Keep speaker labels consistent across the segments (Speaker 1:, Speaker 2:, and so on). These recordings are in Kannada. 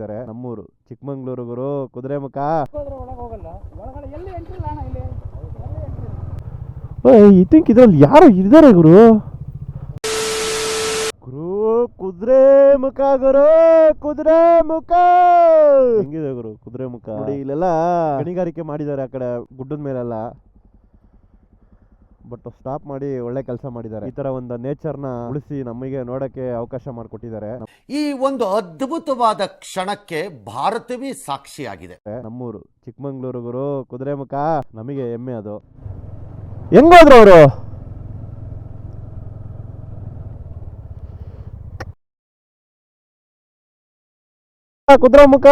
Speaker 1: ಇದ್ದಾರೆ ನಮ್ಮೂರು ಚಿಕ್ಕಮಂಗ್ಳೂರು ಗುರು ಕುದುರೆಮುಖ
Speaker 2: ಮುಖ ಒಳಗೆ ಹೋಗಲ್ಲ. ಒಳಗಡೆ ಎಲ್ಲಿ ಎಂಟ್ರಿ ಇಲ್ಲ ಇಲ್ಲಿ? ಎಲ್ಲಿ entry ಇಲ್ಲ?
Speaker 1: ಐ ಥಿಂಕ್ ಇದ್ರಲ್ಲಿ ಯಾರು ಇದ್ದಾರೆ ಗುರು? ಗುರು ಕುದುರೆ ಮುಖ ಗುರು ಕುದುರೆ ಮುಖ. ಹೆಂಗಿದೆ ಗುರು ಕುದುರೆ ಮುಖ? ನೋಡಿ ಇಲ್ಲೆಲ್ಲ ಗಣಿಗಾರಿಕೆ ಮಾಡಿದ್ದಾರೆ ಆ ಕಡೆ ಗುಡ್ಡದ ಮೇಲೆಲ್ಲ. ಬಟ್ ಸ್ಟಾಪ್ ಮಾಡಿ ಒಳ್ಳೆ ಕೆಲಸ ಮಾಡಿದ್ದಾರೆ. ಈ ತರ ಒಂದು ನೇಚರ್ನ ಉಳಿಸಿ ನಮಗೆ ನೋಡಕ್ಕೆ ಅವಕಾಶ ಮಾಡಿಕೊಟ್ಟಿದ್ದಾರೆ.
Speaker 3: ಈ ಒಂದು ಅದ್ಭುತವಾದ ಕ್ಷಣಕ್ಕೆ ಭಾರತವೇ ಸಾಕ್ಷಿಯಾಗಿದೆ.
Speaker 1: ನಮ್ಮೂರು ಚಿಕ್ಕಮಂಗ್ಳೂರು ಗುರು ಕುದುರೆ ಮುಖ ನಮಗೆ ಹೆಮ್ಮೆ ಅದು. ಹೆಂಗಾದ್ರು ಅವರು? ಕುದುರೆಮುಖ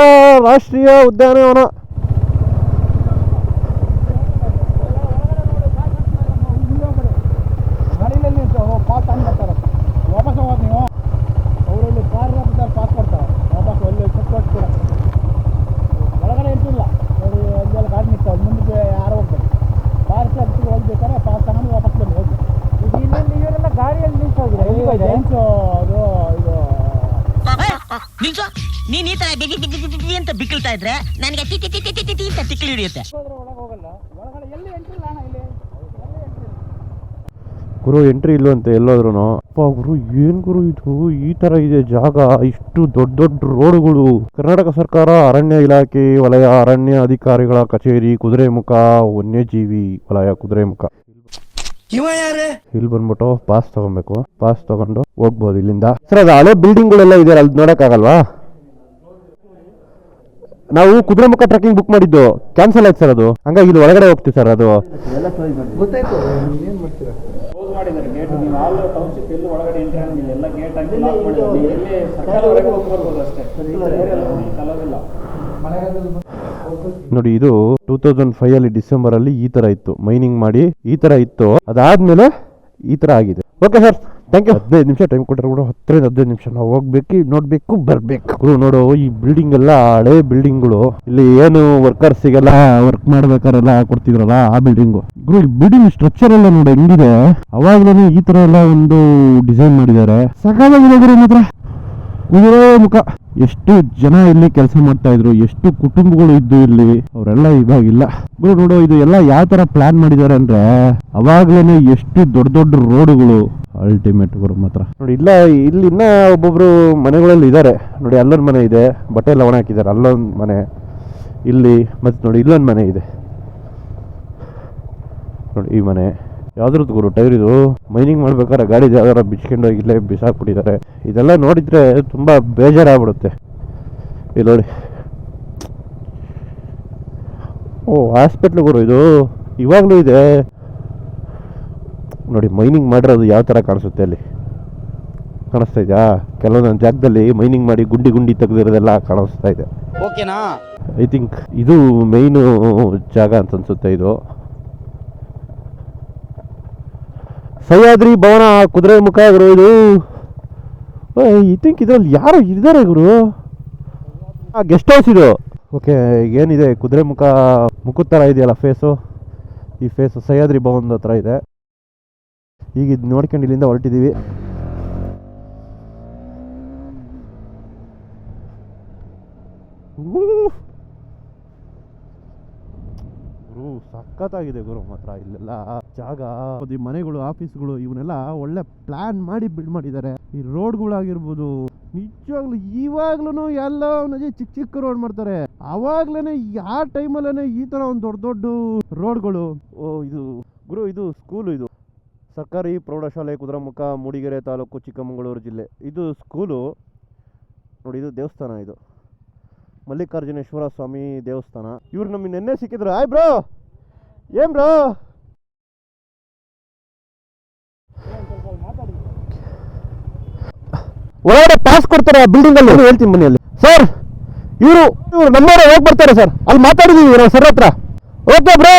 Speaker 1: ರಾಷ್ಟ್ರೀಯ ಉದ್ಯಾನವನ
Speaker 2: ಗಾಡಿಯಲ್ಲಿ ನಿಂತು ಪಾಸ್ ತಂದು ಬರ್ತಾರೆ ವಾಪಸ್ ಹೋಗೋದು ನೀವು ಅವರಲ್ಲಿ ಕಾರ್ ರಾಪಿದ್ದಾರೆ ಪಾಸ್ ಕೊಡ್ತಾರೆ ವಾಪಸ್ ಅಲ್ಲಿ ಚೆಕ್ ಕೊಡ್ತೀರ ಒಳಗಡೆ ಎಂಟಿಲ್ಲ ನೋಡಿ ಅಲ್ಲೆಲ್ಲ ಗಾಡಿ ನಿಂತಾವೆ ಮುಂದಕ್ಕೆ ಯಾರು ಹೋಗ್ಬೇಕು ಪಾಸ್ ಹತ್ತಿ ಹೋಗ್ಬೇಕಾದ್ರೆ ಪಾಸ್ ತಗೊಂಡು ವಾಪಸ್ ಬನ್ನಿ ಹೋಗಿ ಇವರೆಲ್ಲ ಗಾಡಿಯಲ್ಲಿ ನಿಂತೋಗಿದೆ ಜೆಂಟ್ಸ್ ಅದು ಇದು?
Speaker 4: ನಿಲ್ಸು. ನೀನ್ ಈ ತರ ಬಿಗಿ ಬಿಗಿ ಬಿಗಿ ಬಿಗಿ ಅಂತ ಬಿಕ್ಕಿಳ್ತಾ ಇದ್ರೆ ನನಗೆ ಟಿ ಟಿ ಟಿ ಟಿ ಟಿ ಟಿ ಅಂತ ತಿಕ್ಕಿಳಿ ಹಿಡಿಯುತ್ತೆ.
Speaker 2: ಗುರು ಒಳಗೆ ಹೋಗಲ್ಲ ಒಳಗಡೆ ಎಲ್ಲಿ ಎಂಟ್ರಿ ಇಲ್ಲ ಅಂತ ಇಲ್ಲಿ ಎಲ್ಲಿ entry ಇಲ್ಲ?
Speaker 1: ಗುರು ಎಂಟ್ರಿ ಇಲ್ವಂತೆ ಎಲ್ಲೋದ್ರು ಅಪ್ಪ ಗುರು ಏನ್ ಗುರು ಇದು? ಈ ತರ ಇದೆ ಜಾಗ ಇಷ್ಟು ದೊಡ್ಡ ದೊಡ್ಡ ರೋಡ್ಗಳು. ಕರ್ನಾಟಕ ಸರ್ಕಾರ ಅರಣ್ಯ ಇಲಾಖೆ ವಲಯ ಅರಣ್ಯ ಅಧಿಕಾರಿಗಳ ಕಚೇರಿ ಕುದುರೆಮುಖ ವನ್ಯಜೀವಿ ವಲಯ ಕುದುರೆಮುಖ. ಇಲ್ಲಿ ಬಂದ್ಬಿಟ್ಟು ಪಾಸ್ ತಗೋಬೇಕು. ಪಾಸ್ ತಗೊಂಡು ಹೋಗ್ಬೋದು ಇಲ್ಲಿಂದ. ಸರ್ ಅದು ಹಳೆ ಬಿಲ್ಡಿಂಗ್ಗಳೆಲ್ಲ ಇದೆ ಅಲ್ಲಿ ನೋಡಕ್ಕಾಗಲ್ವಾ? ನಾವು ಕುದುರೆಮುಖ ಟ್ರೆಕ್ಕಿಂಗ್ ಬುಕ್ ಮಾಡಿದ್ದು. ಕ್ಯಾನ್ಸಲ್ ಆಯ್ತು ಸರ್ ಅದು. ಹಂಗಾಗಿ ಇಲ್ಲಿ ಒಳಗಡೆ ಹೋಗ್ತೀವಿ ಸರ್ ಅದು.
Speaker 2: ಕ್ಲೋಸ್ ಮಾಡಿದ್ದಾರೆ ಗೇಟ್ ನೀವು ಆಲ್ ಟೌನ್ಶಿಪ್ ಎಲ್ಲೂ ಒಳಗಡೆ
Speaker 1: ನೋಡಿ, ಇದು ಟೂ ತೌಸಂಡ್ ಫೈವ್ ಅಲ್ಲಿ ಡಿಸೆಂಬರ್ ಅಲ್ಲಿ ಈ ತರ ಇತ್ತು. ಮೈನಿಂಗ್ ಮಾಡಿ ಈ ತರ ಇತ್ತು. ಅದಾದ್ಮೇಲೆ ಈ ತರ ಆಗಿದೆ. ಓಕೆ ಸರ್ ಥ್ಯಾಂಕ್ ಯು ಹದಿನೈದು ನಿಮಿಷ ಟೈಮ್ ಕೊಟ್ಟರೆ ಕೂಡ ಹತ್ತರಿಂದ ಹದಿನೈದು ನಿಮಿಷ ನಾವು ಹೋಗ್ಬೇಕು, ನೋಡ್ಬೇಕು, ಬರ್ಬೇಕು. ನೋಡು, ಈ ಬಿಲ್ಡಿಂಗ್ ಎಲ್ಲ ಹಳೆ ಬಿಲ್ಡಿಂಗ್ಗಳು ಇಲ್ಲಿ ಏನು ವರ್ಕರ್ಸಿಗೆಲ್ಲ ವರ್ಕ್ ಮಾಡ್ಬೇಕಾರೆಲ್ಲ ಕೊಡ್ತಿದ್ರಲ್ಲ ಆ ಬಿಲ್ಡಿಂಗ್ ಗುರು, ಈ ಬಿಲ್ಡಿಂಗ್ ಸ್ಟ್ರಕ್ಚರ್ ಎಲ್ಲ ನೋಡಿ ಹೆಂಗಿದೆ. ಅವಾಗ್ಲೇ ಈ ತರ ಎಲ್ಲ ಒಂದು ಡಿಸೈನ್ ಮಾಡಿದ್ದಾರೆ. ಸಕಾಲ ಮಾತ್ರ ಮುಖ. ಎಷ್ಟು ಜನ ಇಲ್ಲಿ ಕೆಲಸ ಮಾಡ್ತಾ ಇದ್ರು, ಎಷ್ಟು ಕುಟುಂಬಗಳು ಇದ್ದು ಇಲ್ಲಿ, ಅವರೆಲ್ಲ ಇವಾಗಿಲ್ಲ. ಇಲ್ಲ ನೋಡು, ಇದು ಎಲ್ಲ ಯಾವ ತರ ಪ್ಲಾನ್ ಮಾಡಿದ್ದಾರೆ ಅಂದ್ರೆ, ಅವಾಗ್ಲೇನೆ ಎಷ್ಟು ದೊಡ್ಡ ದೊಡ್ಡ ರೋಡ್ಗಳು ಅಲ್ಟಿಮೇಟ್ ಗುರು ಮಾತ್ರ. ನೋಡಿ, ಇಲ್ಲ, ಇಲ್ಲಿ ಇನ್ನ ಒಬ್ಬೊಬ್ರು ಮನೆಗಳಲ್ಲಿ ಇದ್ದಾರೆ ನೋಡಿ, ಅಲ್ಲೊಂದು ಮನೆ ಇದೆ, ಬಟ್ಟೆ ಎಲ್ಲ ಹಾಕಿದ್ದಾರೆ, ಅಲ್ಲೊಂದು ಮನೆ ಇಲ್ಲಿ, ಮತ್ತೆ ನೋಡಿ, ಇಲ್ಲೊಂದು ಮನೆ ಇದೆ. ನೋಡಿ, ಈ ಮನೆ. ಯಾವ್ದ್ರದ್ದು ಗುರು? ಟೈರ್ ಇದು? ಮೈನಿಂಗ್ ಮಾಡ್ಬೇಕಾದ್ರೆ ಗಾಡಿ ಯಾವ್ದಾರ ಬಿಚ್ಕೊಂಡು ಹೋಗಿಲ್ಲೇ ಬಿಸಾಕ್ಬಿಟ್ಟಿದ್ದಾರೆ. ಇದೆಲ್ಲ ನೋಡಿದ್ರೆ ತುಂಬಾ ಬೇಜಾರಾಗ್ಬಿಡುತ್ತೆ. ಇಲ್ಲಿ ನೋಡಿ. ಓ ಹಾಸ್ಪಿಟ್ಲ್ ಗುರು ಇದು? ಇವಾಗಲೂ ಇದೆ. ನೋಡಿ ಮೈನಿಂಗ್ ಮಾಡಿರೋದು ಯಾವ ಥರ ಕಾಣಿಸುತ್ತೆ ಅಲ್ಲಿ? ಕಾಣಿಸ್ತಾ ಇದೆಯಾ? ಕೆಲವೊಂದು ಜಾಗದಲ್ಲಿ ಮೈನಿಂಗ್ ಮಾಡಿ ಗುಂಡಿ ಗುಂಡಿ ತೆಗೆದಿರೋದೆಲ್ಲ ಕಾಣಿಸ್ತಾ ಇದೆ.
Speaker 5: ಓಕೆನಾ
Speaker 1: ಐ ಥಿಂಕ್ ಇದು ಮೇಯ್ನು ಜಾಗ ಅಂತ ಅನ್ಸುತ್ತೆ ಇದು. ಸಹ್ಯಾದ್ರಿ ಭವನ, ಕುದುರೆ ಮುಖ ಗುರು ಇದು. ಐ ಥಿಂಕ್ ಇದ್ರಲ್ಲಿ ಯಾರು ಇದ್ದಾರೆ ಗುರು? ಗೆಸ್ಟ್ ಹೌಸ್ ಇದು. ಓಕೆ ಏನಿದೆ? ಕುದುರೆ ಮುಖ ಮುಖದ ಥರ ಇದೆಯಲ್ಲ ಫೇಸು ಈ ಫೇಸು ಸಹ್ಯಾದ್ರಿ ಭವನದ ಹತ್ರ ಇದೆ. ಈಗ ಇದು ನೋಡ್ಕೊಂಡು ಇಲ್ಲಿಂದ ಹೊರಟಿದ್ದೀವಿ. ಗುರು ಸಖತ್ತಾಗಿದೆ ಗುರು ಮಾತ್ರ ಇಲ್ಲೆಲ್ಲ ಜಾಗ, ಈ ಮನೆಗಳು, ಆಫೀಸ್ಗಳು, ಇವನ್ನೆಲ್ಲ ಒಳ್ಳೆ ಪ್ಲಾನ್ ಮಾಡಿ ಬಿಲ್ಡ್ ಮಾಡಿದ್ದಾರೆ. ಈ ರೋಡ್ಗಳಾಗಿರ್ಬೋದು, ನಿಜವಾಗ್ಲು ಇವಾಗ್ಲೂ ಎಲ್ಲ ಚಿಕ್ಕ ಚಿಕ್ಕ ರೋಡ್ ಮಾಡ್ತಾರೆ. ಅವಾಗ್ಲೇನೆ ಯಾವ ಟೈಮಲ್ಲೇನೆ ಈ ತರ ಒಂದು ದೊಡ್ಡ ದೊಡ್ಡ ರೋಡ್ಗಳು. ಓ, ಇದು ಗುರು, ಇದು ಸ್ಕೂಲು ಇದು. ಸರ್ಕಾರಿ ಪ್ರೌಢಶಾಲೆ, ಕುದುರೆಮುಖ, ಮೂಡಿಗೆರೆ ತಾಲೂಕು, ಚಿಕ್ಕಮಗಳೂರು ಜಿಲ್ಲೆ. ಇದು ಸ್ಕೂಲು ನೋಡಿ, ಇದು ದೇವಸ್ಥಾನ ಇದು. ಮಲ್ಲಿಕಾರ್ಜುನೇಶ್ವರ ಸ್ವಾಮಿ ದೇವಸ್ಥಾನ. ಇವ್ರು ನಮಗೆ ನೆನ್ನೆ ಸಿಕ್ಕಿದ್ರು, ಆಯ್ ಬ್ರೋ ಏನ್ ಬ್ರೋ? ಒಳಗಡೆ ಪಾಸ್ ಕೊಡ್ತಾರೆ ಆ ಬಿಲ್ಡಿಂಗ್ ಅಲ್ಲಿ. ಹೇಳ್ತೀನಿ ಮನೆಯಲ್ಲಿ ಸರ್ ಇವರು ಇವರು ನಮ್ಮವರ ಹೋಗಿ ಬರ್ತಾರೆ ಸರ್ ಅಲ್ಲಿ ಮಾತಾಡಿದೀವಿ ಇವರು ಸರ್ ಹತ್ರ. ಓಕೆ ಬ್ರೋ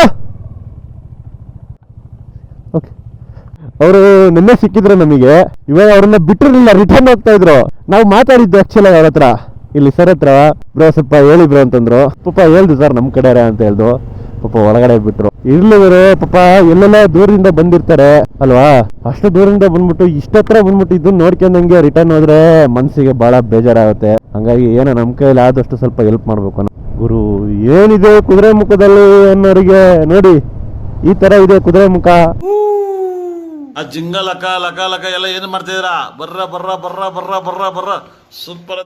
Speaker 1: ಓಕೆ ಅವರು ನಿನ್ನೆ ಸಿಕ್ಕಿದ್ರು ನಮಗೆ. ಇವಾಗ ಅವ್ರನ್ನ ಬಿಟ್ಟಿರಲಿಲ್ಲ ರಿಟರ್ನ್ ಹೋಗ್ತಾ ಇದ್ರು. ನಾವು ಮಾತಾಡಿದ್ದು ಆಕ್ಚುಲಿ ಅವ್ರ ಹತ್ರ. ಇಲ್ಲಿ ಸರ್ ಹತ್ರ. ಬ್ರೋ ಸ್ವಲ್ಪ ಹೇಳಿ ಬ್ರೋ ಅಂತಂದ್ರು. ಪಾಪ ಹೇಳ್ದು ಸರ್ ನಮ್ಮ ಕಡೆ ಅಂತ ಹೇಳ್ದು. ಪಾಪ ಒಳಗಡೆ ಬಿಟ್ರು. ಇರ್ಲಿವರು ಪಾಪ ಎಲ್ಲೆಲ್ಲ ದೂರದಿಂದ ಬಂದಿರ್ತಾರೆ. ಅಲ್ವಾ? ಅಷ್ಟು ದೂರದಿಂದ ಬಂದ್ಬಿಟ್ಟು ಇಷ್ಟತ್ರ ಬಂದ್ಬಿಟ್ಟು ಇದನ್ನ ನೋಡ್ಕೊಂಡಂಗೆ ರಿಟರ್ನ್ ಹೋದ್ರೆ ಮನ್ಸಿಗೆ ಬಹಳ ಬೇಜಾರಾಗುತ್ತೆ. ಹಂಗಾಗಿ ಏನೋ ನಮ್ ಕೈಲಿ ಆದಷ್ಟು ಸ್ವಲ್ಪ ಹೆಲ್ಪ್ ಮಾಡ್ಬೇಕು ಗುರು, ಏನಿದೆ ಕುದುರೆ ಮುಖದಲ್ಲಿ ಅನ್ನೋರಿಗೆ ನೋಡಿ. ಈ ತರ ಇದೆ ಕುದುರೆ ಮುಖ.
Speaker 5: ಆ ಜಿಂಗ ಲಕ ಲಕ ಲಕ ಎಲ್ಲ ಏನ್ ಮಾಡ್ತಿದ್ದೀರಾ? ಬರ್ರ ಬರ್ರ ಬರ್ರ ಬರ್ರ ಬರ್ರ ಬರ್ರ. ಸೂಪರ್.